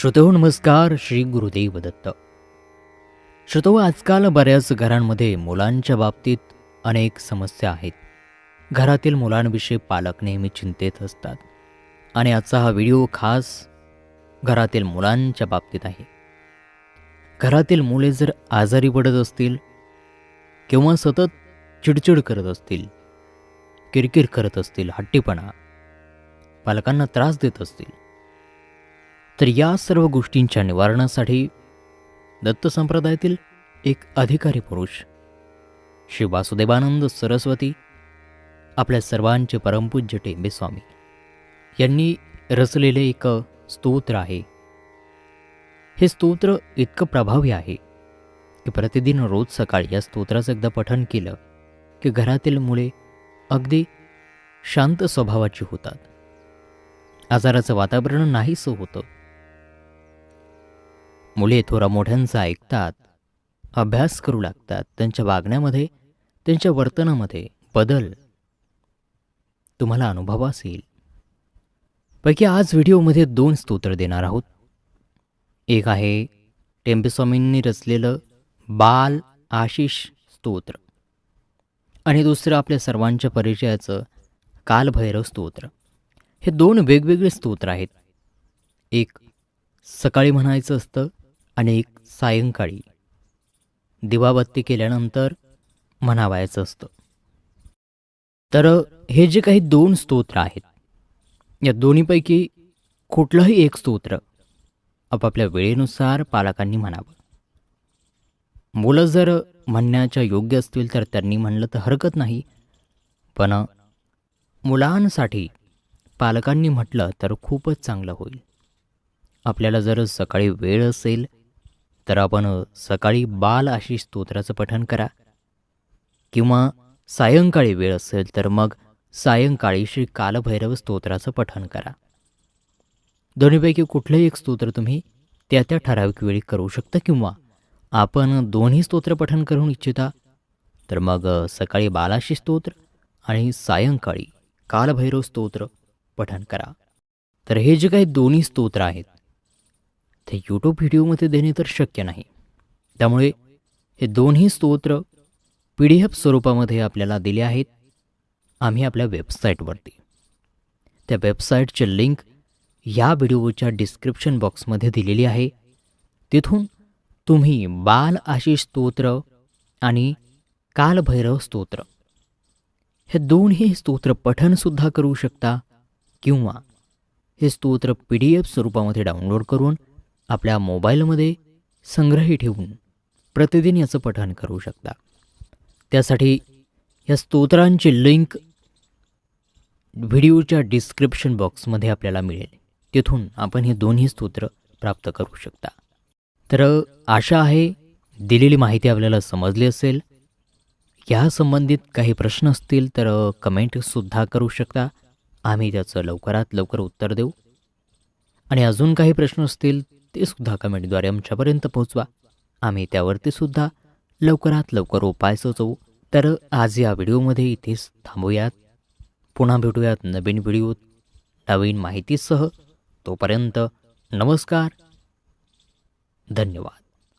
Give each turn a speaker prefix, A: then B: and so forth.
A: श्रोतो नमस्कार श्री गुरुदेव दत्त. श्रोतो आजकाल बऱ्याच घरांमध्ये मुलांच्या बाबतीत अनेक समस्या आहेत. घरातील मुलांविषयी पालक नेहमी चिंतेत असतात. आणि आजचा हा व्हिडिओ खास घरातील मुलांच्या बाबतीत आहे. घरातील मुले जर आजारी पडत असतील किंवा सतत चिडचिड करत असतील किरकिर करत असतील हट्टीपणा पालकांना त्रास देत असतील तर या सर्व गोष्टींच्या निवारणासाठी दत्त संप्रदायातील एक अधिकारी पुरुष श्री वासुदेवानंद सरस्वती आपल्या सर्वांचे परमपूज्य टेंबेस्वामी यांनी रचलेले एक स्तोत्र आहे. हे स्तोत्र इतकं प्रभावी आहे की प्रतिदिन रोज सकाळी या स्तोत्राचं एकदा पठण केलं की घरातील मुले अगदी शांत स्वभावाची होतात. आजाराचं वातावरण नाहीसं होतं. मुले थोरा मोठ्यांचा ऐकतात अभ्यास करू लागतात त्यांच्या वागण्यामध्ये त्यांच्या वर्तनामध्ये बदल तुम्हाला अनुभवास येईल पैकी आज व्हिडिओमध्ये दोन स्तोत्र देणार आहोत. एक आहे टेम्पेस्वामींनी रचलेलं बाल आशिष स्तोत्र आणि दुसरं आपल्या सर्वांच्या परिचयाचं कालभैरव स्तोत्र. हे दोन वेगवेगळे स्तोत्र आहेत. एक सकाळी म्हणायचं असतं आणि एक सायंकाळी दिवाबत्ती केल्यानंतर म्हणावायचं असतं. तर हे जे काही दोन स्तोत्र आहेत या दोन्हीपैकी कुठलंही एक स्तोत्र आपापल्या वेळेनुसार पालकांनी म्हणावं. मुलं जर म्हणण्याच्या योग्य असतील तर त्यांनी म्हणलं तर हरकत नाही पण मुलांसाठी पालकांनी म्हटलं तर खूपच चांगलं होईल. आपल्याला जर सकाळी वेळ असेल तर आपण सकाळी बाल अशी स्तोत्राचं पठण करा. किंवा सायंकाळी वेळ असेल तर मग सायंकाळी श्री कालभैरव स्तोत्राचं पठण करा. दोन्हीपैकी कुठलंही एक स्तोत्र तुम्ही त्या त्या ठराविक वेळी करू शकता किंवा आपण दोन्ही स्तोत्र पठण करू इच्छिता तर मग सकाळी बालाशी स्तोत्र आणि सायंकाळी कालभैरव स्तोत्र पठण करा. तर हे जे काही दोन्ही स्तोत्र आहेत ते यूट्यूब व्हिडिओमध्ये देणे तर शक्य नाही. त्यामुळे हे दोन्ही स्तोत्र पी डी एफ स्वरूपामध्ये आपल्याला दिले आहेत. आम्ही आपल्या वेबसाईटवरती. त्या वेबसाईटचे लिंक या व्हिडिओच्या डिस्क्रिप्शन बॉक्समध्ये दिलेली आहे. तिथून तुम्ही बाल आशिष स्तोत्र आणि कालभैरव स्तोत्र हे दोन्ही स्तोत्र पठणसुद्धा करू शकता किंवा हे स्तोत्र पी डी एफ स्वरूपामध्ये डाउनलोड करून आपल्या मोबाईलमध्ये संग्रही ठेवून प्रतिदिन याचं पठण करू शकता. त्यासाठी या स्तोत्रांची लिंक व्हिडिओच्या डिस्क्रिप्शन बॉक्समध्ये आपल्याला मिळेल. तिथून आपण हे दोन्ही स्तोत्र प्राप्त करू शकता. तर आशा आहे दिलेली माहिती आपल्याला समजली असेल. या संबंधित काही प्रश्न असतील तर कमेंटसुद्धा करू शकता. आम्ही त्याचं लवकरात लवकर उत्तर देऊ. आणि अजून काही प्रश्न असतील ते सुद्धा कमेंटद्वारे आमच्यापर्यंत पोहोचवा. आम्ही त्यावरती सुद्धा लवकरात लवकर उपाय सुचवू. तर आज या व्हिडिओमध्ये इथेच थांबूयात. पुन्हा भेटूयात नवीन व्हिडिओत. नवीन माहितीसह तोपर्यंत नमस्कार. धन्यवाद.